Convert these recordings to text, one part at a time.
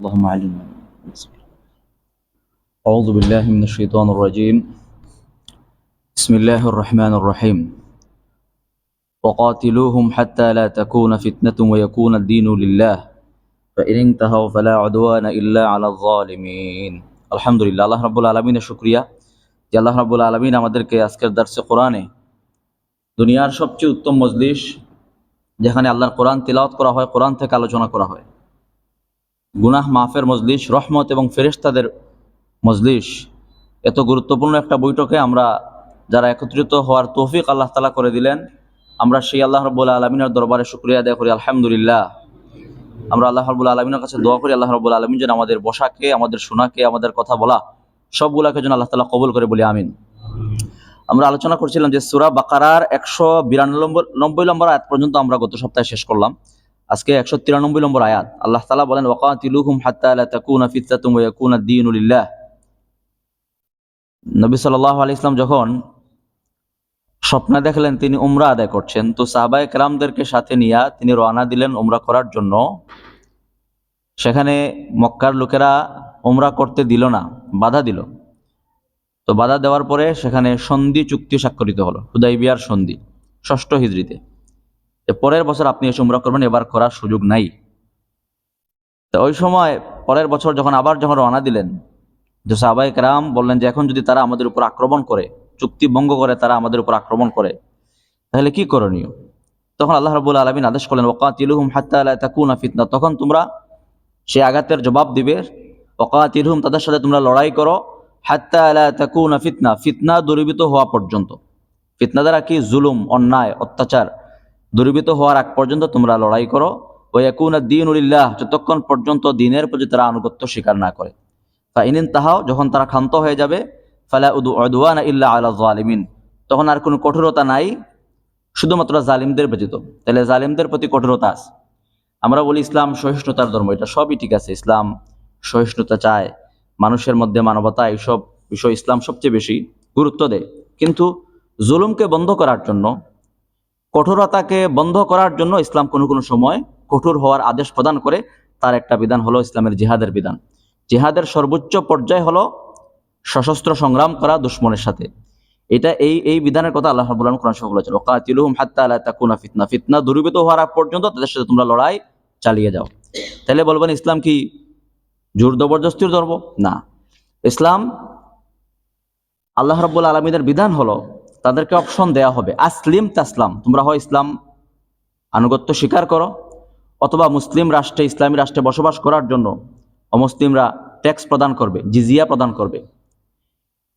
اللهم علمنا أعوذ بالله من الشيطان الرجيم بسم الله الرحمن الرحيم وقاتلوهم حتى لا تكون فتنة ويكون الدين لله فإن انتهوا فلا عدوان إلا على الظالمين الحمد لله الله رب العالمين শুকরিয়া যে আল্লাহ রাব্বুল আলামিন আমাদেরকে আজকের দার্সে কোরআনে দুনিয়ার সবচেয়ে উত্তম মজলিস যেখানে আল্লাহর কোরআন তিলাওয়াত করা হয় কোরআন থেকে আলোচনা করা হয় গুনাহ মাফের মজলিস, রহমত এবং ফেরেশতাদের মজলিস। এত গুরুত্বপূর্ণ একটা বৈঠকে আমরা যারা একত্রিত হওয়ার তৌফিক আল্লাহ তালা করে দিলেন, আমরা সেই আল্লাহ রব্বুল আলমিনের দরবারে শুক্রিয়া আদায় করি, আলহামদুলিল্লাহ। আমরা আল্লাহ রব্বুল আলমিনের কাছে দোয়া করি, আল্লাহ রব্বুল আলমিন যেন আমাদের বসাকে, আমাদের শোনাকে, আমাদের কথা বলা, সবগুলাকে যেন আল্লাহ তালা কবুল করে বলি, আমিন। আমরা আলোচনা করছিলাম যে সুরা বাকারার একশো বিরানব্বই নব্বই নম্বর আয়াত পর্যন্ত আমরা গত সপ্তাহে শেষ করলাম। আজকে একশো তিরানব্বই নম্বর আয়াত। আল্লাহ তালা বলেন, ওয়াকাতিলুহুম হাত্তা লা তাকুনা ফিতনাতুম ওয়া ইয়াকুনা দ্বীনু লিল্লাহ। নবী সাল্লাল্লাহু আলাইহি ইসলাম যখন স্বপ্নে দেখলেন, তিনি উমরা আদায় করছেন, তো সাহাবায়ে কেরামদেরকে সাথে নিয়ে তিনি রওনা দিলেন উমরা করার জন্য। সেখানে মক্কার লোকেরা উমরা করতে দিল না, বাধা দিল। তো বাধা দেওয়ার পরে সেখানে সন্ধি চুক্তি স্বাক্ষরিত হলো, হুদাইবিয়ার সন্ধি, ষষ্ঠ হিজড়িতে। যে পরের বছর আপনি এসে উমরা করবেন, এবার করার সুযোগ নাই। তো ওই সময় পরের বছর যখন আবার যখন রওনা দিলেন যে সাহাবাহিক রাম বললেন যে, এখন যদি তারা আমাদের উপর আক্রমণ করে, চুক্তি ভঙ্গ করে তারা আমাদের উপর আক্রমণ করে, তাহলে কি করণীয়? তখন আল্লাহ রবুল আলমিন আদেশ করলেন ওকাতিলুহুম হাত্তা আলা তাকুনা ফিতনা। তখন তোমরা সে আঘাতের জবাব দিবে ওকাতিলহুম তাদের সাথে তোমরা লড়াই করো, হাত্তা আলা তাকুনা ফিতনা। ফিতনা দূরীভূত হওয়া পর্যন্ত। ফিতনা দ্বারা কি? জুলুম, অন্যায়, অত্যাচার দূরীভূত হওয়ার আগ পর্যন্ত তোমরা লড়াই করো। ওয়াকুন দিন উলিল্লাহ যতক্ষণ পর্যন্ত দিনের প্রতি তারা আনুগত্য স্বীকার না করে। তা ইনিন তাহাও, যখন তারা ক্ষান্ত হয়ে যাবে, ফালা উদু অদুয়ান ইল্লা আলা জালিমিন। তখন আর কোনো কঠোরতা নাই, শুধুমাত্র জালিমদের ব্যতীত। তাহলে জালিমদের প্রতি কঠোরতা আছে। আমরা বলি ইসলাম সহিষ্ণুতার ধর্ম, এটা সবই ঠিক আছে। ইসলাম সহিষ্ণুতা চায়, মানুষের মধ্যে মানবতা, এইসব বিষয় ইসলাম সবচেয়ে বেশি গুরুত্ব দেয়। কিন্তু জুলুমকে বন্ধ করার জন্য কঠোরতাকে বন্ধ করার জন্য ইসলাম কোনো কোনো সময় কঠোর হওয়ার আদেশ প্রদান করে, তার একটা বিধান হলো ইসলামের জিহাদের বিধান। জিহাদের সর্বোচ্চ পর্যায় হলো সশস্ত্র সংগ্রাম করা দুশ্মনের সাথে। এটা এই এই বিধানের কথা আল্লাহ আলামিন কোরআন শরীফে বলেছেন, ওয়াকাতিলুহুম হাত্তা লা তাকুনা ফিতনা। ফিতনা দূরীভূত হওয়ার পর্যন্ত তাদের সাথে তোমরা লড়াই চালিয়ে যাও। তাহলে বলবেন, ইসলাম কি জোর জবরদস্তির ধর্ম? না। ইসলাম আল্লাহ রাব্বুল আলমীদের বিধান হলো তাদেরকে অপশন দেয়া হবে। আসলিম তাসলাম, তোমরা হয় ইসলাম আনুগত্য স্বীকার করো, অথবা মুসলিম রাষ্ট্রে, ইসলামী রাষ্ট্রে বসবাস করার জন্য অমুসলিমরা ট্যাক্স প্রদান করবে, জিজিয়া প্রদান করবে।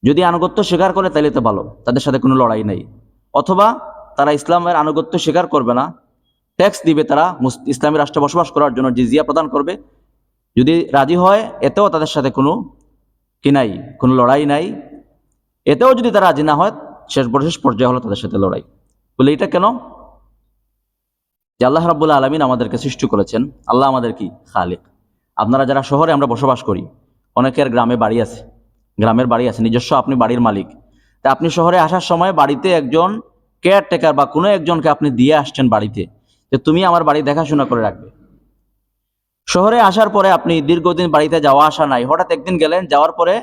যদি আনুগত্য স্বীকার করে তাহলে তো ভালো, তাদের সাথে কোনো লড়াই নেই। অথবা তারা ইসলামের আনুগত্য স্বীকার করবে না ট্যাক্স দিবে তারা ইসলামী রাষ্ট্রে বসবাস করার জন্য জিজিয়া প্রদান করবে। যদি রাজি হয়, এতেও তাদের সাথে কোনো কি নাই, কোনো লড়াই নাই। এতেও যদি তারা রাজি না হয় শেষ শেষ পর্যায়ে হলো তাদের সাথে লড়াই। বলে এটা কেন? যে আল্লাহ রাবুল্লাহ আলমিন আমাদেরকে সৃষ্টি করেছেন। আল্লাহ আমাদের কি? খালিক। আপনারা যারা শহরে আমরা বসবাস করি, অনেকের গ্রামে বাড়ি আছে। গ্রামের বাড়ি আছে, নিজস্ব আপনি বাড়ির মালিক। তা আপনি শহরে আসার সময় বাড়িতে একজন কেয়ারটেকার বা কোনো একজনকে আপনি দিয়ে আসছেন বাড়িতে, যে তুমি আমার বাড়ি দেখাশোনা করে রাখবে। শহরে আসার পরে আপনি দীর্ঘদিন বাড়িতে যাওয়া আসা নাই। হঠাৎ একদিন গেলেন, যাওয়ার পরে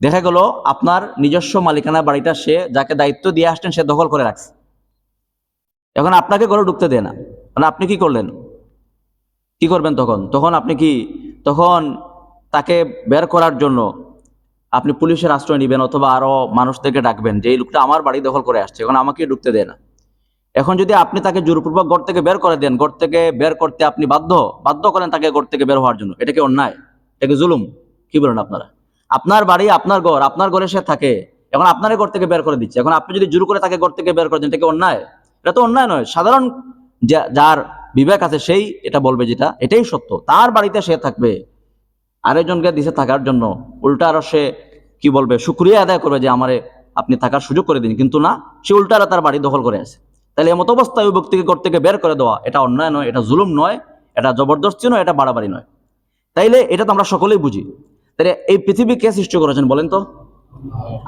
দেখা গেল আপনার নিজস্ব মালিকানা বাড়িটা সে যাকে দায়িত্ব দিয়ে আসছেন, সে দখল করে রাখছে। এখন আপনাকে ঘরে ঢুকতে দেয় না। মানে আপনি কি করলেন? কি করবেন তখন? তখন আপনি কি, তখন তাকে বের করার জন্য আপনি পুলিশের আশ্রয় নেবেন অথবা আরও মানুষদেরকে ডাকবেন যে, এই লোকটা আমার বাড়ি দখল করে আসছে, এখন আমাকে ঢুকতে দেয় না। এখন যদি আপনি তাকে জোরপূর্বক ঘর থেকে বের করে দেন ঘর থেকে বের করতে আপনি বাধ্য বাধ্য করেন তাকে ঘর থেকে বের হওয়ার জন্য, এটা কি অন্যায়? এটা কি জুলুম? কি বলেন আপনারা? আপনার বাড়ি, আপনার ঘর, আপনার ঘরে সে থাকে। এখন আপনার ঘর থেকে বের করে দিচ্ছে। এখন আপনি যদি জোর করে তাকে ঘর থেকে বের করে দেন, এটা কি অন্যায়? এটা তো অন্যায় নয়। সাধারণ যার বিবেক আছে, সেই এটা বলবে যেটা, এটাই সত্য। তার বাড়িতে সে থাকবে, আরেকজনকে দিছে থাকার জন্য। উল্টা আরও সে কি বলবে, শুক্রিয়া আদায় করবে যে আমারে আপনি থাকার সুযোগ করে দিন। কিন্তু না, সে উল্টা তার বাড়ি দখল করে আছে। তাহলে এমত অবস্থায় ওই ব্যক্তিকে ঘর থেকে বের করে দেওয়া, এটা অন্যায় নয়, এটা জুলুম নয়, এটা জবরদস্তি নয়, এটা বাড়াবাড়ি নয়। তাইলে এটা তো আমরা সকলেই বুঝি। তাহলে এই পৃথিবী কে সৃষ্টি করেছেন বলেন তো?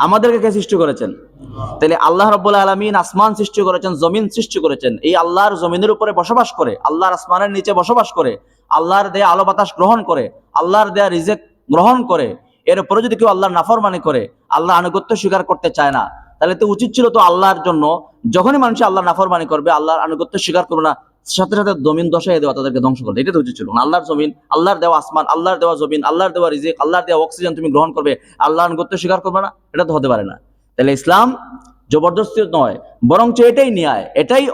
আমাদেরকে কে সৃষ্টি করেছেন? তাহলে আল্লাহ রব্বুল্লাহ আলমিন আসমান সৃষ্টি করেছেন, জমিন সৃষ্টি করেছেন। এই আল্লাহর জমিনের উপরে বসবাস করে, আল্লাহর আসমানের নিচে বসবাস করে, আল্লাহর দেয়া আলো বাতাস গ্রহণ করে, আল্লাহর দেয়া রিজেক গ্রহণ করে এরপরে যদি কেউ আল্লাহর নাফরমানি করে, আল্লাহ আনুগত্য স্বীকার করতে চায় না। তাহলে তো উচিত ছিল তো আল্লাহর জন্য, যখনই মানুষ আল্লাহ নাফরমানি করবে, আল্লাহর আনুগত্য স্বীকার করবে না। সাথে সাথে জমিন দশাই দেওয়া তাদেরকে ধ্বংস করবে। এটা তো উচিত ছিল। আল্লাহর জমিন, আল্লাহর দেওয়া আসমান, আল্লাহর দেওয়া জমিন, আল্লাহর দেওয়া রিজিক, আল্লাহর দেওয়া অক্সিজেন তুমি গ্রহণ করবে, আল্লাহর আনুগত্য স্বীকার করবে না, এটা তো হতে পারে না। তাহলে ইসলাম জবরদস্তি নয়, বরঞ্চ এটাই ন্যায় এটাই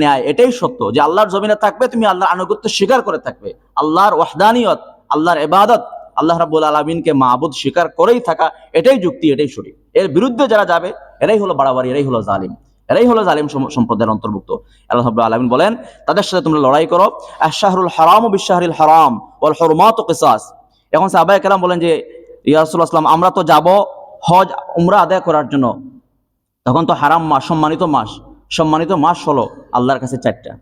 ন্যায়, এটাই সত্য যে আল্লাহর জমিনে থাকবে, তুমি আল্লাহর আনুগত্য স্বীকার করে থাকবে। আল্লাহর ওয়াহদানিয়ত আল্লাহর এবাদত আল্লাহ রাব্বুল আলমিনকে মাহবুদ স্বীকার করেই থাকা, এটাই যুক্তি, এটাই সঠিক এর বিরুদ্ধে যারা যাবে, এরাই হলো বাড়াবাড়ি, এরাই হলো জালিম। এরাই হলো জালিম সম- সম্প্রদায়ের অন্তর্ভুক্ত। আল্লাহ রাব্বুল বলেন, তাদের সাথে তোমরা লড়াই করো। আশাহরুল হারাম ও বিশ্বাহরিল হারাম ওয়াল হরমাত ও এখন সাহাবায়ে কেরাম বলেন যে ইয়াসুল আসলাম আমরা তো যাব হজ, উমরা আদায় করার জন্য। তখন তো হারাম মাস, সম্মানিত মাস। সম্মানিত মাস হলো আল্লাহর কাছে চারটা।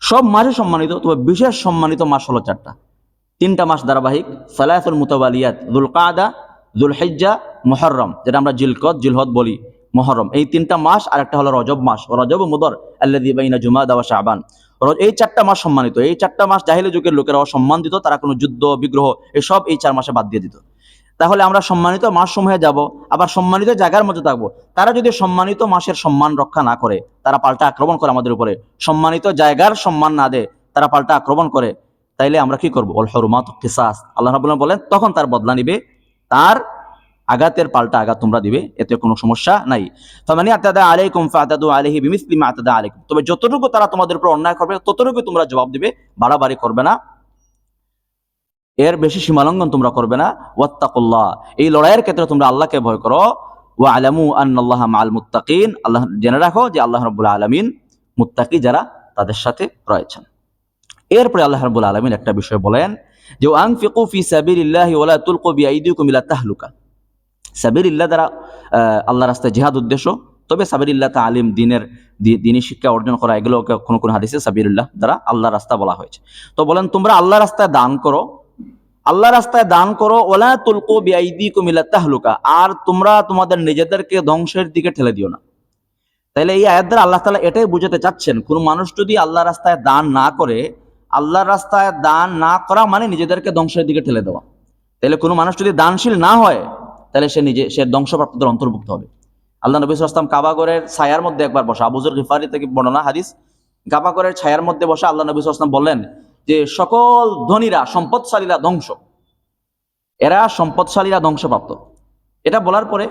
সব মাসে সম্মানিত, তবে বিশেষ সম্মানিত মাস হলো চারটা। তিনটা মাস ধারাবাহিক সালায়াতুল মুতাবালিয়াত দুল কাদা দুল হিজ্জা মহরম যেটা আমরা জিলকত জিলহদ বলি। মহরম। এই তিনটা মাস আর একটা হলো রজব মাস। রজব মুদর বাইনা জুমা দাওয়া শাবান। র- এই চারটা মাস সম্মানিত। এই চারটা মাস জাহিলি যুগের লোকেরা অসম্মান দিত তারা কোনো যুদ্ধ, বিগ্রহ এসব এই চার মাসে বাদ দিয়ে দিত। তাহলে আমরা সম্মানিত মাস সমূহে যাব, আবার সম্মানিত জায়গার মধ্যে থাকব। তারা যদি সম্মানিত মাসের সম্মান রক্ষা না করে, তারা পাল্টা আক্রমণ করে আমাদের উপরে। সম্মানিত জায়গার সম্মান না দেয় তারা পাল্টা আক্রমণ করে। তাইলে আমরা কি করব? অল হরুমাত আল্লাহ বলেন, তখন তার বদলা নিবে, তার আঘাতের পাল্টা আঘাত তোমরা দিবে, এতে কোনো সমস্যা নাই। ফামানি আতাদা আলাইকুম ফাতাদু আলাইহি বিমিসলি মা আতাদা আলাইকুম। তবে যতটুকু তারা তোমাদের উপর অন্যায় করবে ততটুকু তোমরা জবাব দিবে, বাড়াবাড়ি করবে না। এর বেশি সীমালঙ্ঘন তোমরা করবে না। ওয়াত্তাকুল্লাহ। এই লড়াইয়ের ক্ষেত্রে তোমরা আল্লাহকে ভয় করো। ওয়া আলামু আন্নাল্লাহ মাল মুত্তাকিন। আল্লাহ, জেনে রাখো যে আল্লাহ রাব্বুল আলামিন মুত্তাকি যারা, তাদের সাথে রয়েছেন। এরপরে আল্লাহ রাব্বুল আলামিন একটা বিষয় বলেন যে আনফিকু ফি সাবিলিল্লাহি ওয়া লা তুলকু বিআইদিকুম ইলা তাহলুকা। সাবিলিল্লাহ দ্বারা আল্লাহ রাস্তায় জিহাদ উদ্দেশ্য। তবে সাবির ইল্লা তা আলিম দিনের দিনী শিক্ষা অর্জন করা, এগুলো কোনো কোনো হাদিসে সাবির সাবিরুল্লাহ দ্বারা আল্লাহ রাস্তা বলা হয়েছে। তো বলেন, তোমরা আল্লাহ রাস্তায় দান করো আল্লাহ রাস্তায় দান করো ওলা তুলকু বিআইদি কুমিলা তাহলুকা, আর তোমরা তোমাদের নিজেদেরকে ধ্বংসের দিকে ঠেলে দিও না। তাহলে এই আয়াত দ্বারা আল্লাহ তাআলা এটাই বুঝাতে চাচ্ছেন, কোন মানুষ যদি আল্লাহ রাস্তায় দান না করে, আল্লাহর রাস্তায় দান না করা মানে নিজেদেরকে ধ্বংসের দিকে ঠেলে দেওয়া। তাহলে কোনো মানুষ যদি দানশীল না হয় তাহলে সে নিজে, সে ধ্বংসপ্রাপ্তদের অন্তর্ভুক্ত হবে। আল্লাহ নবী আসলাম কাবাগরের ছায়ার মধ্যে একবার বসা আবুজুর গিফারি থেকে বর্ণনা হাদিস, কাবাগরের ছায়ার মধ্যে বসা আল্লাহ নবী আসলাম বললেন যে, সকল ধনীরা, সম্পদশালীরা ধ্বংস। এরা সম্পদশালীরা ধ্বংসপ্রাপ্ত। এটা বলার পরে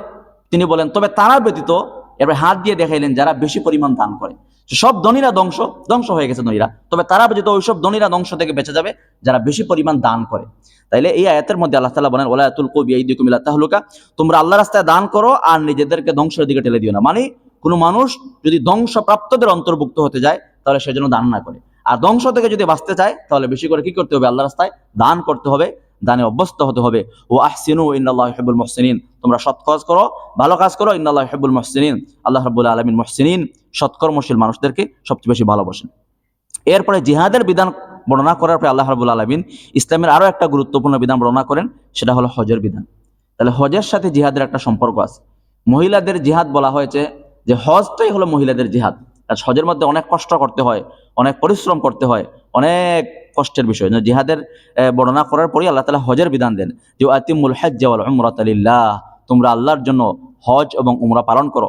তিনি বলেন, তবে তারা ব্যতীত এবার হাত দিয়ে দেখাইলেন যারা বেশি পরিমাণ দান করে। সব ধনীরা ধ্বংস ধ্বংস হয়ে গেছে ধনীরা। তবে তারা ব্যতীত ওইসব ধনীরা ধ্বংস থেকে বেঁচে যাবে, যারা বেশি পরিমাণ দান করে। তাইলে এই আয়াতের মধ্যে আল্লাহ তাআলা বলেন ওলায়াতুল কবি আইদিকুম ইলা তাহলুকা। তোমরা আল্লাহ রাস্তায় দান করো আর নিজেদেরকে ধ্বংসের দিকে ঠেলে দিও না। মানে কোনো মানুষ যদি ধ্বংসপ্রাপ্তদের অন্তর্ভুক্ত হতে যায়, তাহলে সে যেন দান না করে। আর ধ্বংস থেকে যদি বাঁচতে চায়, তাহলে বেশি করে কি করতে হবে? আল্লাহ রাস্তায় দান করতে হবে, দানে অভ্যস্ত হতে হবে। ও আহসিনু ইন্নাল্লাহ হিব্বুল মুহসিনিন। তোমরা সৎ কাজ করো, ভালো কাজ করো, ইন্নাল্লাহ হিব্বুল মুহসিনিন। আল্লাহ রাব্বুল আলামিন মুহসিনিন। সৎকর্মশীল মানুষদেরকে সবচেয়ে বেশি ভালোবাসেন। এরপরে জিহাদের বিধান বর্ণনা করার পরে আল্লাহ রাব্বুল আলামিন ইসলামের আরও একটা গুরুত্বপূর্ণ বিধান বর্ণনা করেন, সেটা হলো হজের বিধান। তাহলে হজের সাথে জিহাদের একটা সম্পর্ক আছে। মহিলাদের জিহাদ বলা হয়েছে যে হজটাই হলো মহিলাদের জিহাদ। হজের মধ্যে অনেক কষ্ট করতে হয়, অনেক পরিশ্রম করতে হয়, অনেক কষ্টের বিষয়। জিহাদের বর্ণনা করার পরে আল্লাহ তালা হজের বিধান দেন যে আতিমুল হজ্জ ওয়াল উমরাত লিল্লাহ, তোমরা আল্লাহর জন্য হজ এবং উমরা পালন করো।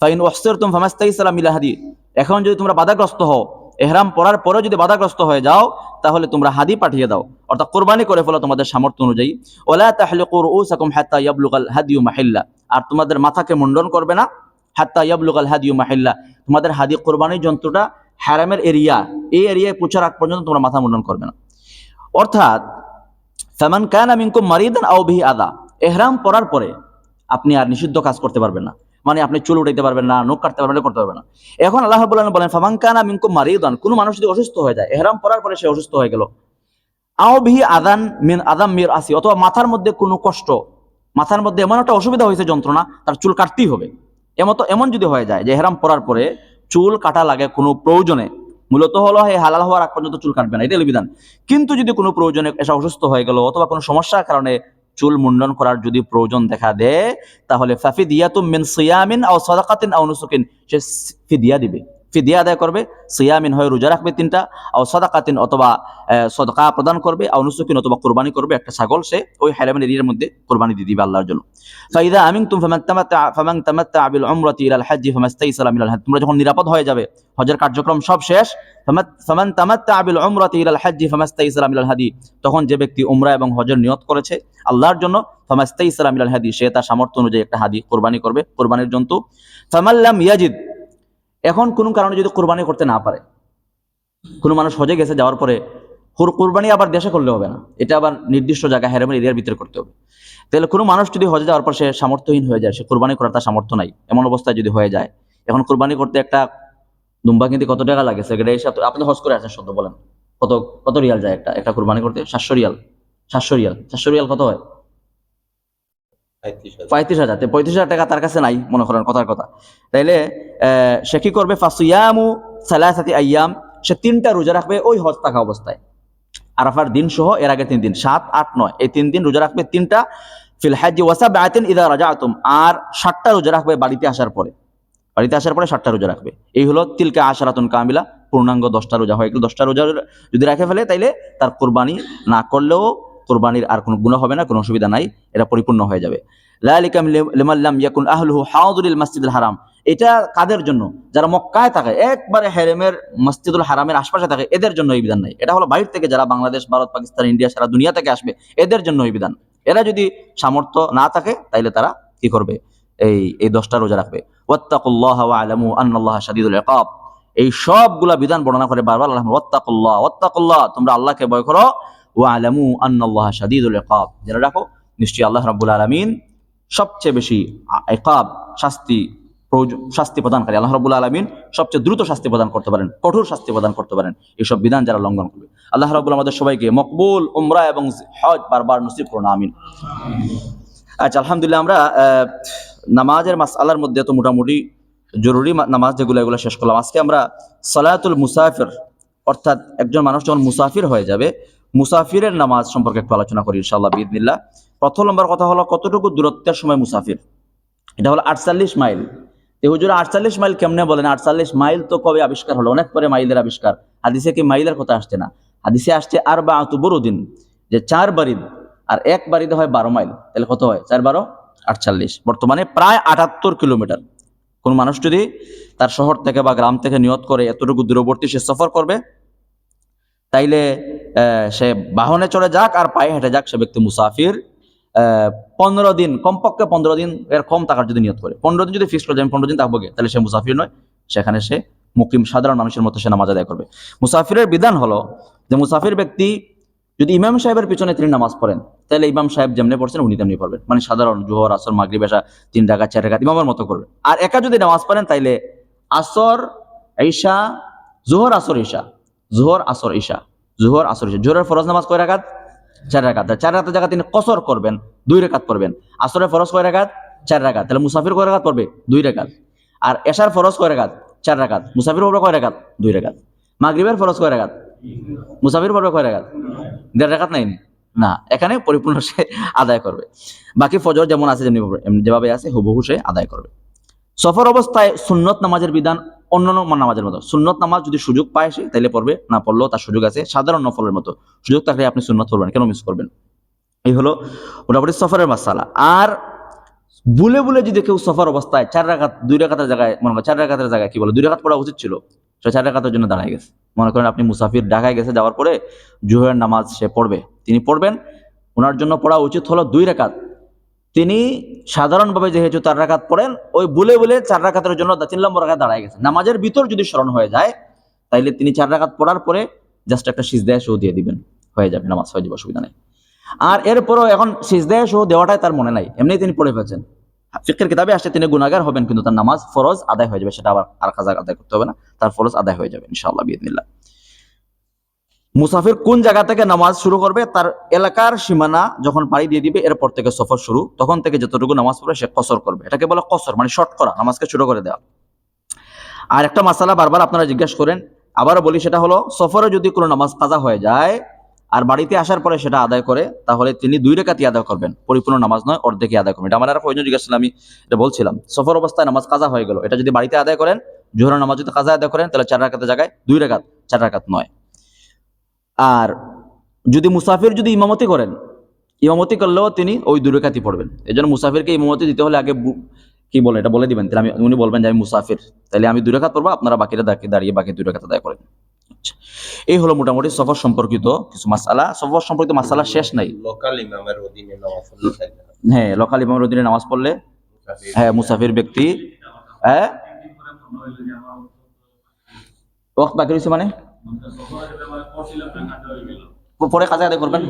ফাইন ওয়াসিরতুম ফামাস্তাইসালাম ইলাহাদি এখন যদি তোমরা বাধাগ্রস্ত হও, এহরাম পরার পরেও যদি বাধাগ্রস্ত হয়ে যাও, তাহলে তোমরা হাদি পাঠিয়ে দাও। অর্থাৎ কোরবানি করে ফেলো তোমাদের সামর্থ্য অনুযায়ী। ওলা তাহলিকু রুউসাকুম হাত্তা ইয়াবলুগাল হাদিয়ু মাহিল্লা। আর তোমাদের মাথাকে মুন্ডন করবে না, হাত্তা ইয়াবলুগাল হাদিয়ু মাহিল্লা। তোমাদের হাদি কোরবানির যন্ত্রটা হ্যারামের এরিয়া, এই এরিয়ায় পৌঁছার আগ পর্যন্ত তোমরা মাথা মুন্ডন করবে না। অর্থাৎ, ফামান কানা মিনকুম মারিদান আও বিহি আদা। এহরাম পরার পরে আপনি আর নিষিদ্ধ কাজ করতে পারবেন না। মানে আপনি চুল উঠাইতে পারবেন না, নখ কাটতে পারবেন করতে পারবেন না। এখন আল্লাহ বলেন, ফামান কানা মিনকুম মারিদান কোন মানুষ যদি অসুস্থ হয়ে যায়, এহরাম পরার পরে সে অসুস্থ হয়ে গেল। আও বিহি আদান মিন আদাম মির আসি, অথবা মাথার মধ্যে কোনো কষ্ট, মাথার মধ্যে এমন একটা অসুবিধা হয়েছে যন্ত্রণা, তার চুল কাটতেই হবে। এমন এমন যদি হয়ে যায় যে হেরাম পরার পরে চুল কাটা লাগে কোনো প্রয়োজনে, মূলত হলো এই হালাল হওয়ার আগ পর্যন্ত চুল কাটবে না, এটাই বিধান। কিন্তু যদি কোনো প্রয়োজনে এসে অসুস্থ হয়ে গেল, অথবা কোনো সমস্যার কারণে চুল মুন্ডন করার যদি প্রয়োজন দেখা দেয়, তাহলে ফাফি তো মিন সিয়ামিন আও সাদাকাতিন আও সে ফিদিয়া দিবে। ফিদিয়া আদায় করবে, সিয়ামিন হয় রোজা রাখবে তিনটা ও সদাকাতিন অথবা সদকা প্রদান করবে আর নুসুকিন অথবা কোরবানি করবে, একটা ছাগল সে ওই হারামের এরিয়ার মধ্যে কোরবানি দিয়ে দিবে আল্লাহর জন্য। ফাইদা ফামান তামাত্তা ফামান তামাত্তা বিল উমরাতি ইলাল হাজ্জি ফামাস্তাইসারা মিনাল হাজ্জ। তোমরা যখন নিরাপদ হয়ে যাবে, হজের কার্যক্রম সব শেষ ফামান তামাত্তা বিল উমরাতি ইলাল হাজ্জি ফামাস্তাইসারা মিনাল হাদি তখন যে ব্যক্তি উমরা এবং হজের নিয়ত করেছে আল্লাহর জন্য ফামাস্তাইসারা মিনাল হাদি সে তার সামর্থ্য অনুযায়ী একটা হাদি কোরবানি করবে, কোরবানির জন্তু। ফামাল্লাম ইয়াজিদ এখন কোনো কারণে যদি কোরবানি করতে না পারে, কোনো মানুষ হজে গেছে যাওয়ার পরে, কোর- কোরবানি আবার দেশে করলে হবে না। এটা আবার নির্দিষ্ট জায়গা হেরামের এরিয়ার ভিতরে করতে হবে। তাহলে কোনো মানুষ যদি হজে যাওয়ার পর সে সামর্থ্যহীন হয়ে যায়, সে কোরবানি করার তার সামর্থ্য নাই, এমন অবস্থায় যদি হয়ে যায়, এখন কোরবানি করতে একটা দুম্বা কিনতে কত টাকা লাগে? সেটা হিসাব আপনি হজ করে আছেন সদ্য বলেন। কত কত রিয়াল যায় একটা? একটা কোরবানি করতে? সাতশো রিয়াল। সাতশো রিয়াল। সাতশো রিয়াল কত হয়? পঁয়ত্রিশ হাজার। পঁয়ত্রিশ হাজার। টাকা তার কাছে নাই, মনে করেন, কথার কথা। তাইলে সে কি করবে? ফাসিয়ামু সালাসাতি আইয়াম। সে তিনটা রোজা রাখবে ওই হজ থাকা অবস্থায়। আরাফার দিন সহ এর আগে তিন দিন, সাত, আট, নয়। এই তিন দিন রোজা রাখবে তিনটা। ফিল হাজি ওয়াসাব আতেন ইদা রাজা আতুম আর ষাটটা রোজা রাখবে বাড়িতে আসার পরে। বাড়িতে আসার পরে ষাটটা রোজা রাখবে। এই হলো তিলকা আশারাতুন কামিলা। পূর্ণাঙ্গ দশটা রোজা হয়। দশটা রোজা যদি রাখে ফেলে, তাইলে তার কোরবানি না করলেও কোরবানির আর কোনো গুণ হবে না, কোনো অসুবিধা নাই, এটা পরিপূর্ণ হয়ে যাবে। মসজিদুল হারাম। এটা কাদের জন্য? যারা মক্কায় থাকে, একবারে হেরেমের মসজিদুল হারামের আশপাশে থাকে, এদের জন্য এই বিধান নাই। এটা হলো বাইরে থেকে যারা বাংলাদেশ, ভারত, পাকিস্তান, ইন্ডিয়া, সারা দুনিয়া থেকে আসবে, এদের জন্য এই বিধান। এরা যদি সামর্থ্য না থাকে, তাইলে তারা কি করবে? এই এই দশটা রোজা রাখবে। ওয়াত্তাকুল্লাহ ওয়া আলামু আন্নাল্লাহ শাদীদুল ইকাব। এই সবগুলা বিধান বর্ণনা করে বারবার আল্লাহ ওয়াত্তাকুল্লাহ ওয়াত্তাকুল্লাহ, তোমরা আল্লাহকে ভয় করো ওয়া আলামু আন্নাল্লাহ শাদীদুল ইকাব। জেনে রাখো, নিশ্চয়ই আল্লাহ রাব্বুল আলামিন সবচেয়ে বেশি ইকাব, শাস্তি শাস্তি প্রদানকারী। আল্লাহ রাব্বুল আলামিন সবচেয়ে দ্রুত শাস্তি প্রদান করতে পারেন, কঠোর শাস্তি প্রদান করতে পারেন এইসব বিধান যারা লঙ্ঘন করবে। আল্লাহ রাব্বুল আমাদের সবাইকে মকবুল, উমরা এবং হজ বারবার নসিব করুন, আমিন। আচ্ছা আলহামদুলিল্লাহ আমরা নামাজের মাস আল্লাহর মধ্যে তো মোটামুটি জরুরি নামাজ যেগুলো, এগুলো শেষ করলাম। আজকে আমরা সালাতুল মুসাফির, অর্থাৎ একজন মানুষ যখন মুসাফির হয়ে যাবে মুসাফিরের নামাজ সম্পর্কে একটু আলোচনা করি ইনশাআল্লাহ বিদিনিল্লাহ প্রথম নম্বর কথা হলো কতটুকু দূরত্বের সময় মুসাফির? এটা হলো আটচল্লিশ মাইল। এই হুজুর আটচল্লিশ মাইল কেমনে বলেন? আটচল্লিশ মাইল তো কবে আবিষ্কার হলো? অনেক পরে মাইলের আবিষ্কার। হাদিসে কি মাইলের কথা আসছে না? হাদিসে আসছে আর বা দিন যে চার বারিদ, আর এক বারিদে হয় বারো মাইল। তাহলে কত হয়? চার, বারো? আটচল্লিশ। বর্তমানে প্রায় আটাত্তর কিলোমিটার। কোন মানুষ যদি তার শহর থেকে বা গ্রাম থেকে নিয়ত করে এতটুকু দূরবর্তী সে সফর করবে তাইলে সে বাহনে চড়ে যাক আর পায়ে হেঁটে যাক সে ব্যক্তি মুসাফির। পনেরো দিন, কমপক্ষে পনেরো দিন এর কম টাকার যদি নিয়ত করে। পনেরো দিন যদি ফিক্স করে যায় পনেরো দিন থাকব তাহলে সে মুসাফির নয়। সেখানে সে মুকিম সাধারণ মানুষের মতো সে নামাজ আদায় করবে। মুসাফিরের বিধান হলো যে মুসাফির ব্যক্তি যদি ইমাম সাহেবের পিছনে তিনি নামাজ পড়েন, তাহলে ইমাম সাহেব যেমনি পড়ছেন, উনি তেমনি পড়বেন। মানে সাধারণ জোহর, আসর, মাগরিব এসা তিন টাকা চার টাকা ইমামের মতো করবে। আর একা যদি নামাজ পড়েন, তাইলে আসর ঈশা জোহর, আসর ঈশা জোহর, আসর, ঈশা। জোহর, আসর, ঈশা। জোহরের ফরজ নামাজ কয় রাকাত? চার রাকাত। চার রাকাতের জায়গা তিনি কসর করবেন, দুই রেখাত পড়বেন। আসরের ফরজ কয় রাকাত? চার রাকাত। তাহলে মুসাফির কয় রাকাত পড়বে? দুই রেখাত আর এশার ফরজ কয় রাকাত? চার রাকাত। মুসাফির পড়বে কয় রাকাত? দুই রেখাত মাগরিবের ফরজ কয় রাকাত? মুসাফির পড়বে কয় রাকাত? দেড় রাকাত নাই না? এখানে পরিপূর্ণ সে আদায় করবে। বাকি ফজর যেমন আছে, যেমনি যেভাবে আছে, হুবহু সে আদায় করবে। সফর অবস্থায় সুন্নত নামাজের বিধান অন্যান্য নামাজের মতো। সুন্নত নামাজ যদি সুযোগ পায় সে, তাইলে পড়বে, না পড়লেও তার সুযোগ আছে। সাধারণ নফলের মতো। সুযোগ থাকলে আপনি সুন্নত পড়বেন, কেন মিস করবেন? এই হলো মোটামুটি সফরের মাসালা। আর বুলে বুলে যদি কেউ সফর অবস্থায় চার রাখাত দুই রাখাতের জায়গায়, মনে করেন চার রাখাতের জায়গায় কি বলে, দুই রাখাত পড়া উচিত ছিল, সে চার রাখাতের জন্য দাঁড়ায় গেছে। মনে করেন আপনি মুসাফির ঢাকায় গেছে, যাওয়ার পরে জুহের নামাজ সে পড়বে। তিনি পড়বেন, ওনার জন্য পড়া উচিত হলো দুই রাকাত। তিনি সাধারণভাবে যেহেতু চার রাকাত পড়েন, ওই বুলে বুলে চার রাকাতের জন্য তিন নম্বর রাখাত দাঁড়ায় গেছে নামাজের ভিতর যদি স্মরণ হয়ে যায়, তাইলে তিনি চার রাখাত পড়ার পরে জাস্ট একটা সিজদায় শো দিয়ে দিবেন, হয়ে যাবে নামাজ, হয়ে যাবে, অসুবিধা নেই। আর এরপরও এখন সিজদায় শো দেওয়াটাই তার মনে নাই এমনি তিনি পড়ে ফেলছেন। ফিকের কিতাবে আসছে তিনি গুনাগার হবেন, কিন্তু তার নামাজ ফরজ আদায় হয়ে যাবে, সেটা আবার আর কাজা আদায় করতে হবে না, তার ফরজ আদায় হয়ে যাবে, ইনশাআল্লাহ বিদিনিল্লাহ মুসাফির কোন জায়গা থেকে নামাজ শুরু করবে, তার এলাকার সীমানা যখন পাড়ি দিয়ে দিবে, এরপর থেকে সফর শুরু। তখন থেকে যতটুকু নামাজ পড়বে, সে কসর করবে। এটাকে বলে কসর মানে শর্ট করা, নামাজকে শুরু করে দেওয়া। আর একটা মাসালা বারবার আপনারা জিজ্ঞেস করেন, আবারও বলি, সেটা হলো, সফরে যদি কোনো নামাজ কাজা হয়ে যায়, আর বাড়িতে আসার পরে সেটা আদায় করে, তাহলে তিনি দুই রেখাতি আদায় করবেন। পরিপূর্ণ নামাজ নয়, অর্ধেকই আদায় করবেন। এটা আমার আর কয়জন জিজ্ঞাসা আমি এটা বলছিলাম। সফর অবস্থায় নামাজ কাজা হয়ে গেল। এটা যদি বাড়িতে আদায় করেন, জোহরের নামাজ যদি কাজা আদায় করেন, তাহলে চার রাকাতের জায়গায় দুই রাকাত চার রাকাত নয়। আর যদি মুসাফির যদি ইমামতি করেন ইমামতি করলেও তিনি ওই দুই রাকাতই পড়বেন। এই জন্য মুসাফিরকে ইমামতি দিতে হলে আগে কি বলে এটা বলে দিবেন। তাহলে আমি উনি বলবেন যে আমি মুসাফির। তাহলে আমি দুই রাকাত পড়ব আপনারা বাকিরা দাঁড়িয়ে বাকি দুই রাকাত আদায় করেন। আচ্ছা। এই হলো মোটামুটি সফর সম্পর্কিত কিছু মাসালা। সফর সম্পর্কিত মাসালা শেষ নাই। লোকাল ইমামের অধীনে নামাজ। হ্যাঁ। লোকাল ইমামের অধীনে নামাজ পড়লে হ্যাঁ মুসাফির ব্যক্তি হ্যাঁ? ওয়াক্ত বাকি রয়েছে মানে? পরে কাজা আদায় করবেন?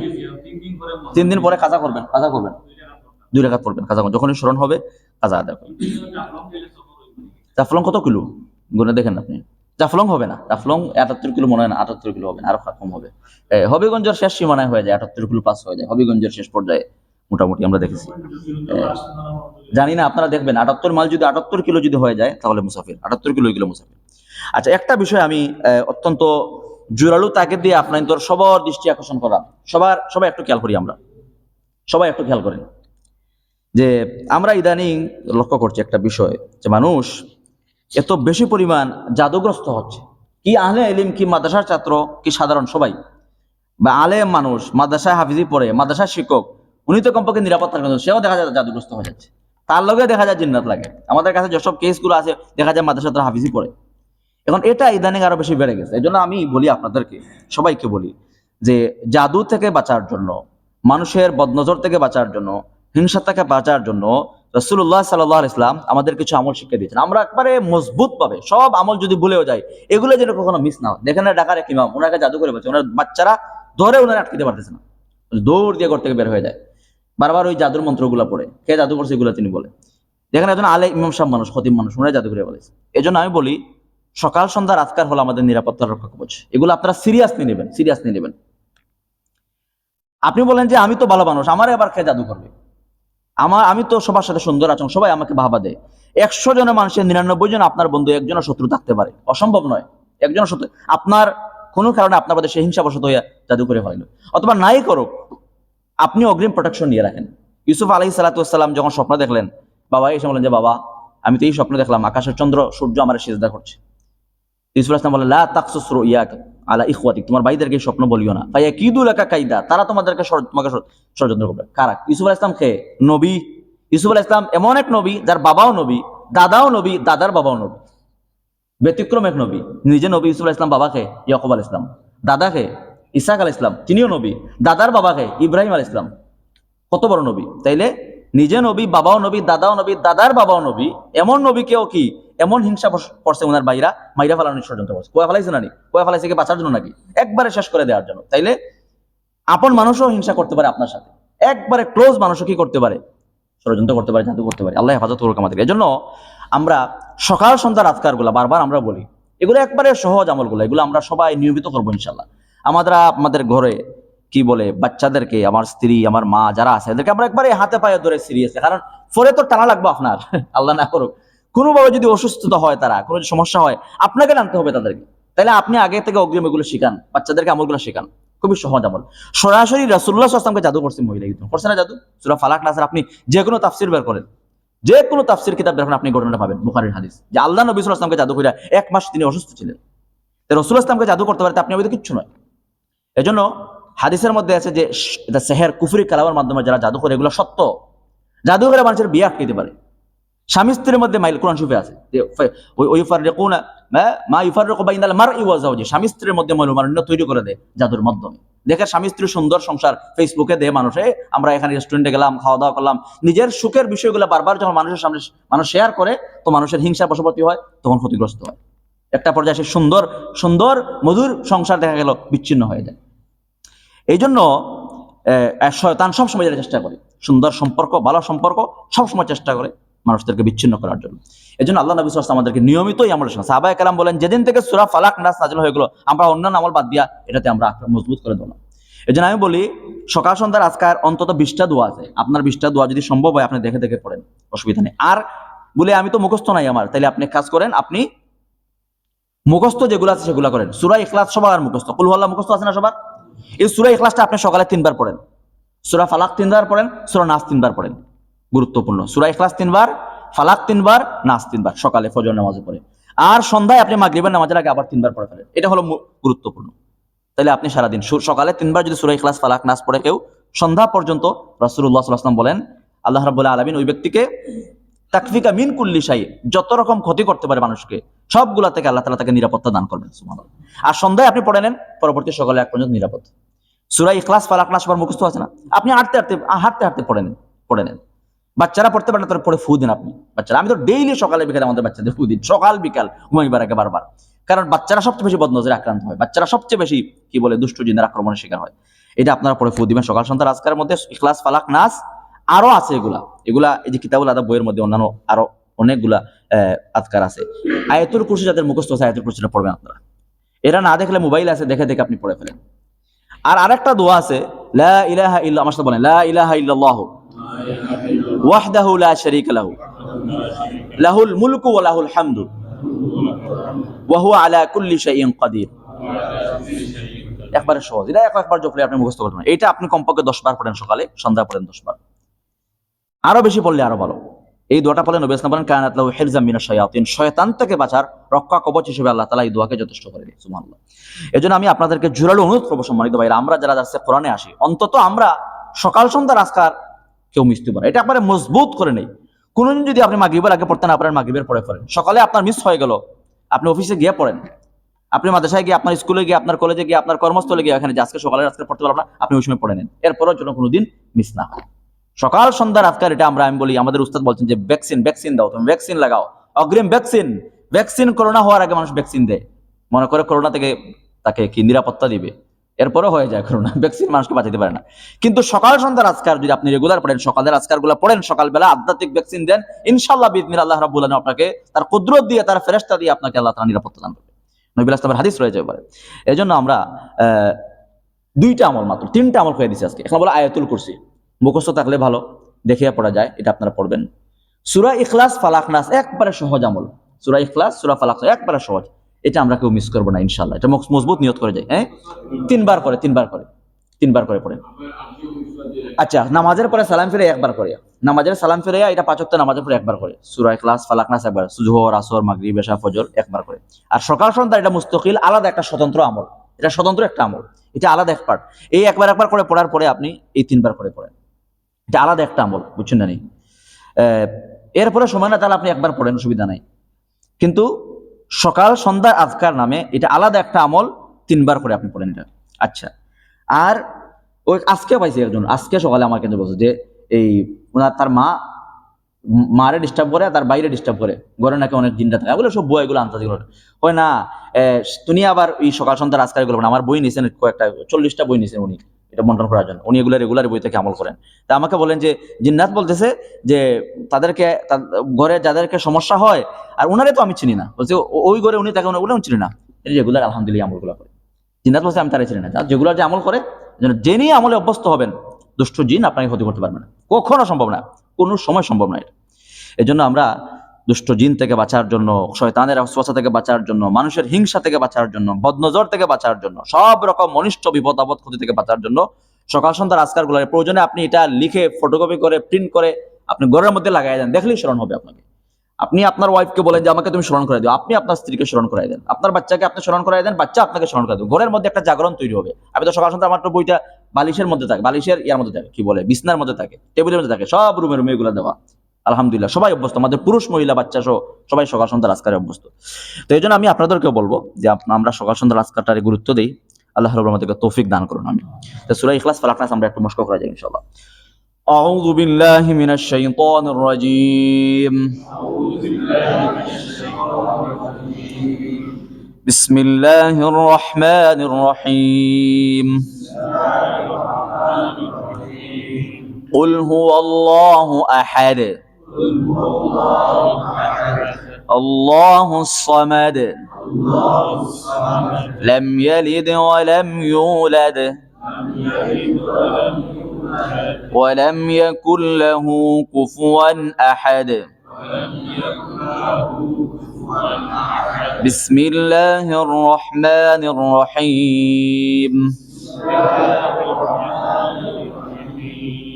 তিন দিন পরে কাজা করবেন। কাজা করবেন। দুই রেখাত পড়বেন কাজা যখনই স্মরণ হবে, কাজা আদায় করবেন। জাফলং কত কিলো? গুনে দেখেন আপনি। জাফলং হবে না। জাফলং আটাত্তর কিলো মনে হয় না, আটাত্তর কিলো হবে আরও কম হবে। হবিগঞ্জের শেষ সীমানায় হয়ে যায়, আটাত্তর কিলো পাস হয়ে যায়। হবিগঞ্জের শেষ পর্যায়ে মোটামুটি আমরা দেখেছি। জানি না, আপনারা দেখবেন। আটাত্তর মাইল যদি আটাত্তর কিলো যদি হয়ে যায়, তাহলে মুসাফির। আটাত্তর কিলো কিলো মুসাফির। আচ্ছা একটা বিষয় আমি অত্যন্ত জোরালো তাকে দিয়ে আপনার সবার দৃষ্টি আকর্ষণ করা। সবার, সবাই একটু খেয়াল করি আমরা। সবাই একটু খেয়াল করেন। যে আমরা ইদানিং লক্ষ্য করছি একটা বিষয়, যে মানুষ এত বেশি পরিমাণ জাদুগ্রস্ত হচ্ছে। কি আহলে এলিম কি মাদ্রাসার ছাত্র, কি সাধারণ সবাই। বা আলেম মানুষ, মাদ্রাসায় হাফিজি পড়ে, মাদ্রাসার শিক্ষক, উনি তো কমপক্ষে নিরাপদ থাকবেন সেও দেখা যায় জাদুগ্রস্ত হয়ে যাচ্ছে। তার লগে দেখা যায় জিন্নাত লাগে। আমাদের কাছে যেসব কেসগুলো আছে, দেখা যায় মাদ্রাসা তারা হাফিজি পড়ে। এখন এটা ইদানিং আরও বেশি বেড়ে গেছে। এই জন্য আমি বলি আপনাদেরকে, সবাইকে বলি যে জাদু থেকে বাঁচার জন্য, মানুষের বদনজর থেকে বাঁচার জন্য, হিংসা থেকে বাঁচার জন্য রসুল্লাহ সাল্লাহ ইসলাম আমাদের কিছু আমল শিক্ষা দিয়েছেন। আমরা একবারে মজবুত পাবে সব আমল যদি ভুলেও যাই, এগুলো যেন কখনো মিস না হয়। দেখেন না ঢাকার এক ইমাম ওনাকে জাদু করে বলছে ওনার বাচ্চারা ধরে ওনারা আটকিতে পারতেছে না। দৌড় দিয়ে ঘর থেকে বের হয়ে যায়। বারবার ওই জাদুর মন্ত্রগুলো পড়ে। কে জাদু করছে এগুলো তিনি বলে। দেখেন একজন আলে ইমাম সাহেব মানুষ খতিম মানুষ ওনারা জাদু করে বলেছে। এই আমি বলি সকাল, সন্ধ্যা, রাতকার হলো আমাদের নিরাপত্তার রক্ষা কবচ। এগুলো আপনারা সিরিয়াসলি নেবেন সিরিয়াসলি নেবেন। আপনি বলেন যে, আমি তো ভালো মানুষ, আমার এবার খেয়ে জাদু করবে? আমার আমি তো সবার সাথে সুন্দর আচরণ, সবাই আমাকে ভাবা দেয়। একশো জনের মানুষের নিরানব্বই জন আপনার বন্ধু, একজনের শত্রু থাকতে পারে। অসম্ভব নয়। একজনের শত্রু, আপনার কোনো কারণে আপনার মধ্যে সে হিংসাবশত হইয়া জাদু করে ফেলেন অথবা নাই করুক, আপনি অগ্রিম প্রোটেকশন নিয়ে রাখেন। ইউসুফ আলাই সালাতাম যখন স্বপ্ন দেখলেন, বাবা এসে বলেন যে, বাবা, আমি তো এই স্বপ্ন দেখলাম, আকাশের চন্দ্র, সূর্য আমার সিজদা করছে। ইউসুফ বলে লা আলা ইখওয়াতিক, তোমার ভাইদেরকে স্বপ্ন বলিও না। ভাইয়া কি দুলাকা কাইদা, তারা তোমাদেরকে তোমাকে ষড়যন্ত্র করবে। কারা? ইউসুফ আলাহ ইসলাম খে নবী। ইউসুফ আলাহ ইসলাম এমন এক নবী, যার বাবাও নবী, দাদাও নবী, দাদার বাবাও নবী। ব্যতিক্রম এক নবী। নিজে নবী ইউসুফ আলাহ ইসলাম বাবাকে ইয়াকুব আল ইসলাম দাদাকে ইসাক আল ইসলাম তিনিও নবী। দাদার বাবাকে ইব্রাহিম আল ইসলাম কত বড় নবী। তাইলে নিজে নবী, বাবাও নবী, দাদাও নবী, দাদার বাবাও নবী, এমন নবী নবীকেও কি এমন হিংসা পড়ছে ওনার বাইরা মাইরা ফেলানোর ষড়যন্ত্র করছে। কোয়া ফেলাইছে নানি কোয়া ফেলাইছে বাঁচার জন্য নাকি? একবারে শেষ করে দেওয়ার জন্য। তাইলে আপন মানুষও হিংসা করতে পারে আপনার সাথে। একবারে ক্লোজ মানুষও কি করতে পারে? ষড়যন্ত্র করতে পারে, জাদু করতে পারে। আল্লাহ হেফাজত করুক আমাদের এজন্য আমরা সকাল, সন্ধ্যা রাতকারগুলা বারবার আমরা বলি, এগুলো একবারে সহজ আমলগুলো। এগুলো আমরা সবাই নিয়মিত করব ইনশাল্লাহ আমাদের আমাদের ঘরে কি বলে, বাচ্চাদেরকে, আমার স্ত্রী, আমার মা যারা আছে, এদেরকে আমরা একবারে হাতে পায়ে ধরে সিরিয়াস কারণ ফলে তো টানা লাগবে আপনার। আল্লাহ না করুক। কোনোভাবে যদি অসুস্থতা হয় তারা, কোনো সমস্যা হয়, আপনাকে জানতে হবে তাদেরকে। তাহলে আপনি আগে থেকে অগ্রিম এগুলো শিখান, বাচ্চাদেরকে আমলগুলো শেখান। খুবই সহজ আমল। সরাসরি রাসুল্লাহ আসলামকে জাদু করছে মহিলা একদম করছে না জাদু? সুরা ফালাক নাসের আপনি যে কোনো তাফসির বের করেন। যে কোনো তাফসির কিতাব করেন, আপনি ঘটনাটা পাবেন, বুখারির হাদিস। যে আল্লাহ নবী ওয়াসাল্লামকে জাদু করে এক মাস তিনি অসুস্থ ছিলেন। রসুল আসলামকে জাদু করতে পারে আপনি আমাদের কিচ্ছু নয়। এজন্য হাদিসের মধ্যে আছে যে সেহের কুফরি কালামের মাধ্যমে যারা জাদু করে, এগুলো সত্য। জাদু করে মানুষের বিয়ে আটকে দিতে পারে। স্বামী স্ত্রীর মধ্যে মাইল, কোরআন শিফে আছে মা- স্বামী স্ত্রীর মধ্যে মনোমালিন্য তৈরি করে দেয় জাদুর মাধ্যমে। দেখে স্বামী স্ত্রীর সুন্দর সংসার ফেসবুকে দেয় মানুষে, আমরা এখানে রেস্টুরেন্টে গেলাম খাওয়া দাওয়া করলাম, নিজের সুখের বিষয়গুলো বারবার যখন মানুষের সামনে মানুষ শেয়ার করে, তো মানুষের হিংসা বশবর্তী হয়, তখন ক্ষতিগ্রস্ত হয়। একটা পর্যায়ে সে সুন্দর সুন্দর, মধুর সংসার দেখা গেল, বিচ্ছিন্ন হয়ে যায়। এই জন্য শয়তান সবসময় যেটা চেষ্টা করে। সুন্দর সম্পর্ক, ভালো সম্পর্ক সবসময় চেষ্টা করে। মানুষদেরকে বিচ্ছিন্ন করার জন্য। এই জন্য আল্লাহ নবী সাল্লাল্লাহু আমাদেরকে নিয়মিতই আমল শোনা সাহাবায়ে কালাম বলেন, যেদিন থেকে সূরা ফালাক নাস নাজিল হয়ে গেলো, আমরা অন্যান্য আমল বাদ দিয়া এটাতে আমরা মজবুত করে দিলাম। এই জন্য আমি বলি, সকাল সন্ধ্যার আজকার অন্তত বিশটা দোয়া আছে। আপনার বিশটা দোয়া যদি সম্ভব হয়, আপনি দেখে দেখে পড়েন, অসুবিধা নেই। আর বলে, আমি তো মুখস্থ নাই আমার তাহলে আপনি কাজ করেন, আপনি মুখস্থ যেগুলো আছে সেগুলো করেন। সুরা ইখলাস সবার মুখস্থ। কুল আল্লাহ মুখস্থ আছে না সবার? এই সুরা ইখলাসটা আপনি সকালে তিনবার পড়েন। সুরা ফালাক তিনবার পড়েন, সুরা নাস তিনবার পড়েন। গুরুত্বপূর্ণ। সুরা ইখলাস তিনবার, ফালাক তিনবার, নাস তিনবার, সকালে ফজর নামাজে পড়ে। আর সন্ধ্যায় আপনি মাগরিবের নামাজের আগে আবার তিনবার পড়ে ফেলেন। এটা হলো গুরুত্বপূর্ণ। তাহলে আপনি সারাদিন সকালে তিনবার যদি সুরাই ক্লাস ফালাক, নাস পড়ে কেউ, সন্ধ্যা পর্যন্ত আলাইহি ওয়াসাল্লাম বলেন, আল্লাহ রাব্বুল আলামিন ওই ব্যক্তিকে তাকফিকা মিন কুল্লি শাই যত রকম ক্ষতি করতে পারে মানুষকে, সবগুলা থেকে আল্লাহ তালা তাকে নিরাপত্তা দান করবেন আর সন্ধ্যায় আপনি পড়ে নেন, পরবর্তী সকালে এক পর্যন্ত নিরাপদ। সুরাই ইখলাস, ফালাক, নাস মুখস্থ আছে না? আপনি হাঁটতে হাঁটতে হাঁটতে হাঁটতে পড়ে নেন পড়ে নেন। বাচ্চারা পড়তে পারে না তারা ফু দিন আপনি। বাচ্চারা, আমি তো ডেইলি সকালে বিকালে আমাদের বাচ্চাদের ফু দিন সকাল, বিকাল ঘুমাইবার আগে বারবার। কারণ বাচ্চারা সবচেয়ে বেশি বদনজরে আক্রান্ত হয়। বাচ্চারা সবচেয়ে বেশি, কি বলে, দুষ্ট জিনের আক্রমণের শিকার হয়। এটা আপনারা পরে ফু দিবেন। সকাল সন্ধ্যা আজকের মধ্যে ইখলাস, ফালাক, নাস আরও আছে এগুলা। এগুলা, এই যে কিতাবুল আদা বইয়ের মধ্যে অন্যান্য আরও অনেকগুলা আজকার আছে। আয়াতুল কুরসি যাদের মুখস্থ আছে, আয়াতুল কুরসিটা পড়বেন আপনারা। এরা না দেখলে মোবাইল আছে, দেখে দেখে আপনি পড়ে ফেলেন। আর আরেকটা দোয়া আছে, লা ইলাহা ইল্লা আমার সাথে বলেন, লা ইলাহা ইল্লাল্লাহু। শারীকা লাহু। লাহুল মুলকু ওয়া লাহুল হামদু। ওয়া হুয়া আলা কুল্লি শাইইন কাদির। একবারে সহজ। এটা একবার জপলে আপনি মুখস্থ করতে পারেন এটা আপনি কমপক্ষে দশ বার পড়েন সকালে, সন্ধ্যা পড়েন দশ বার। আরও বেশি পড়লে আরও ভালো। এই দোয়াটা পড়লে নবী ইসলাম বলেন কায়নাত লাহু হিরজাম মিনাশ শায়াতিন। শয়তান থেকে বাঁচার রক্ষা কবচ হিসেবে আল্লাহ তাআলা এই দোয়াকে যথেষ্ট করে দেয় সুবহানাল্লাহ। এজন্য আমি আপনাদেরকে জোরালো অনুরোধ করব সম্মানিত ভাইরা, আমরা যারা যাচ্ছে কোরআনে আসি, অন্তত আমরা সকাল সন্ধ্যা আজকার কেউ মিশতে পারে এটা একবারে মজবুত করে নেই। কোনোদিন যদি আপনি মাগরিবের আগে পড়তেন, আপনার মাগরিবের পরে পড়েন। সকালে আপনার মিস হয়ে গেল। আপনি অফিসে গিয়ে পড়েন। আপনি মাদ্রাসায় গিয়ে, আপনার স্কুলে গিয়ে, আপনার কলেজে গিয়ে, আপনার কর্মস্থলে গিয়ে, এখানে আজকে সকালে আজকে পড়তে পারলাম না, আপনি ওই সময় পড়ে নেন। এরপরও যেন কোনোদিন মিস না হয়। সকাল, সন্ধ্যার আজকার এটা আমরা, আমি বলি, আমাদের উস্তাদ বলছেন যে ভ্যাকসিন ভ্যাকসিন দাও তুমি ভ্যাকসিন লাগাও। অগ্রিম ভ্যাকসিন ভ্যাকসিন করোনা হওয়ার আগে মানুষ ভ্যাকসিন দেয়। মনে করে করোনা থেকে তাকে কি নিরাপত্তা দিবে? এরপরও হয়ে যায়, করোনা ভ্যাকসিন মানুষকে বাঁচাতে পারে না। কিন্তু সকাল সন্ধ্যার আজকার যদি আপনি রেগুলার পড়েন সকালের আজকারগুলো পড়েন, সকালবেলা আধ্যাত্মিক ভ্যাকসিন দেন ইনশাল্লাহ বিদমির আল্লাহ আলামিন আপনাকে তার কুদরত দিয়ে, তার ফেরেশতা দিয়ে আপনাকে আল্লাহ তাআলা নিরাপত্তা দান করবে। নবী ইসলামের হাদিস রয়েছে এবারে। এই জন্য আমরা দুইটা আমল মাত্র, তিনটা আমল হয়ে দিচ্ছি আজকে। এখন বলো আয়াতুল কুরসি। মুখস্থ থাকলে ভালো, দেখিয়া পড়া যায়, এটা আপনারা পড়বেন। সুরা ইখলাস ফালাক নাস, একবারে সহজ আমল। সুরা ইখলাস, সুরা ফালাক একবারে সহজ। এটা আমরা কেউ মিস করব না ইনশাল্লাহ এটা মজবুত নিয়ত করে যায় হ্যাঁ? তিনবার করে তিনবার করে তিনবার করে পড়েন আচ্ছা নামাজের পরে সালাম ফিরে একবার করে। নামাজের সালাম ফিরে এটা পাঁচক্ত নামাজের পরে একবার করে। সুরা ইখলাস, ফালাক নাস একবার, জোহর, আসর, মাগরিব বেশা ফজর একবার করে। আর সকাল সন্ধ্যা এটা মুস্তকিল, আলাদা একটা স্বতন্ত্র আমল। এটা স্বতন্ত্র একটা আমল। এটা আলাদা এক পার্ট এই একবার একবার করে পড়ার পরে আপনি এই তিনবার করে পড়েন। এটা আলাদা একটা আমল, বুঝছেন না নেই এরপরে সময় না তাহলে আপনি একবার পড়েন অসুবিধা নাই। কিন্তু সকাল, সন্ধ্যা, আজকার নামে এটা আলাদা একটা আমল তিনবার করে আপনি পড়েন এটা। আচ্ছা। আর ওই আজকে পাইছি একজন, আজকে সকালে আমার কিন্তু বলছে যে এই ওনার তার মা, মারে ডিস্টার্ব করে, তার বাইরে ডিস্টার্ব করে। ঘরে নাকি অনেক জিনটা থাকে। বলে সব বই এগুলো। আনতে যেগুলো হয় না তুমি আবার এই সকাল সন্ধ্যা আজকাল এগুলো আমার বই নিয়েছেন কয়েকটা, চল্লিশটা বই নিয়েছেন উনি। এটা বন্টন করার জন্য। উনি এগুলো রেগুলার বই থেকে আমল করেন। তা আমাকে বলেন যে, জিন্নাত বলতেছে যে, তাদেরকে ঘরে যাদেরকে সমস্যা হয়, আর ওনারে তো আমি চিনি না। বলছে ওই ঘরে উনি তাকে ওগুলো আমি চিনি না। এটা রেগুলার আলহামদুলিল্লাহ আমলগুলো করে। জিন্নাত বলছে, আমি তারাই চিনি না। যেগুলো যে আমল করে, যেন জেনেই আমলে অভ্যস্ত হবেন, দুষ্ট জিন আপনাকে ক্ষতি করতে পারবে না। কখনো সম্ভব না। কোনো সময় সম্ভব না এটা। এই জন্য আমরা দুষ্ট জিন থেকে বাঁচার জন্য, শয়তানের অস্বস্থা থেকে বাঁচার জন্য, মানুষের হিংসা থেকে বাঁচার জন্য, বদনজর থেকে বাঁচার জন্য, সব রকম অনিষ্ট বিপদ আপদ ক্ষতি থেকে বাঁচার জন্য সকাল সন্ধ্যার আজকারগুলো প্রয়োজনে আপনি এটা লিখে ফটোকপি করে প্রিন্ট করে আপনি ঘরের মধ্যে লাগাই দেন। দেখলেই স্মরণ হবে আপনাকে। আপনি আপনার ওয়াইফকে বলেন যে, আমাকে তুমি স্মরণ করে দিও। আপনি আপনার স্ত্রীকে স্মরণ করাই দেন। আপনার বাচ্চাকে আপনি স্মরণ করাই দেন, বাচ্চা আপনাকে স্মরণ করে দেবে ঘরের মধ্যে একটা জাগরণ তৈরি হবে। আমি তো সকাল সন্ধ্যা আমার তো বইটা বালিশের মধ্যে থাকে, বালিশের ইয়ার মধ্যে থাকে, কি বলে, বিছনার মধ্যে থাকে টেবিলের মধ্যে থাকে, সব রুমে রুমে এগুলো দেওয়া। আলহামদুলিল্লাহ সবাই অভ্যস্ত আমাদের পুরুষ মহিলা বাচ্চা সহ সবাই সকাল সন্ধ্যা রাজকারে অভ্যস্ত তো এই জন্য আমি আপনাদেরকেও বলবো যে আপ- আমরা সকাল সন্ধ্যা রাজকারটারে গুরুত্ব দিই আল্লাহ রব আমাদেরকে তৌফিক দান করুন আমি তো সুরা ইখলাস ফালাকনাস আমরা একটু মস্ক করা যাই ইনশাআল্লাহ أعوذ بالله من الشيطان الرجيم بسم الله الرحمن الرحيم قل هو الله أحد الله الصمد. لم يلد ولم يولد. ولم يكن له كفوا أحد. بسم الله الرحمن الرحيم.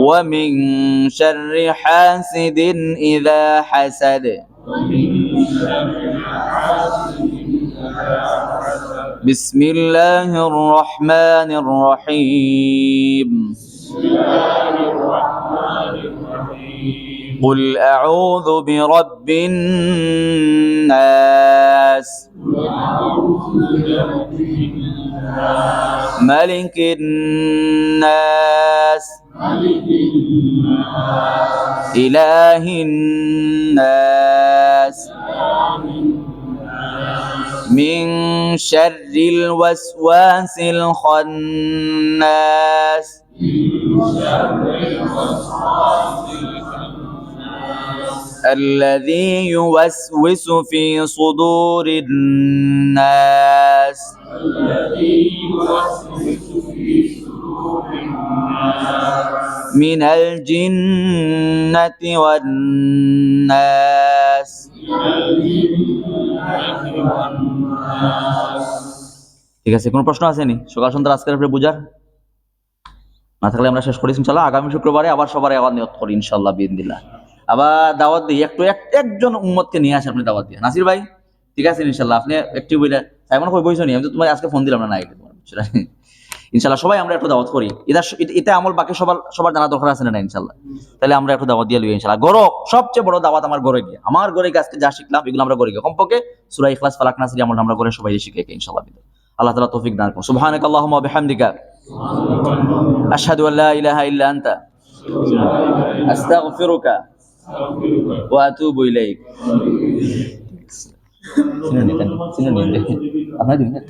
ومن شر حاسد إذا حسد. بسم الله الرحمن الرحيم. قل أعوذ برب الناس. ملك الناس. إله الناس. من شر الوسواس الخناس. الذي يوسوس في صدور الناس من الجنة والناس ঠিক আছে কোনো প্রশ্ন আসেনি সকাল সন্ধ্যা আজকের উপরে বুঝার না থাকলে আমরা শেষ করি ইনশাল্লাহ আগামী শুক্রবারে আবার সবারই আবার নিয়ত করি ইনশাল্লাহ বিদিল্লাহ আবার দাওয়াত দিই একটু এক একজন উম্মতকে নিয়ে আসে আপনি দাওয়াত দিয়ে। নাসির ভাই, ঠিক আছে ইনশাল্লাহ, আপনি একটু বইলে সাইমন কই বইছো নি? আমি তো তোমার আজকে ফোন দিলাম না তোমার ইনশাল্লাহ সবাই আমরা একটু দাওয়াত করি। এটা এটা- এটা আমল বাকি সবার সবার জানা দরকার আছে না ইনশাল্লাহ? তাহলে আমরা একটু দাওয়াত দিয়ে লই ইনশাল্লাহ। গরো, সবচেয়ে বড় দাওয়াত আমার ঘরে গিয়ে। আমার গিয়ে আজকে যা শিখলাম, এগুলো আমরা ঘরে গিয়ে। কমপক্ষে সুরা ইখলাস, ফালাক, নাসির আমল আমরা করে সবাই শিখে ইনশাল্লাহ আল্লাহ তাআলা তৌফিক দান করুন। সুবহানাক আল্লাহুম্মা ওয়া বিহামদিকা। আশহাদু আল্লা ইলাহা ইল্লা আনতা। আস্তাগফিরুকা। ওয়া আতুবু ইলাইক। সিনে নিতেন সিনে নিতেন আপনার দিবেন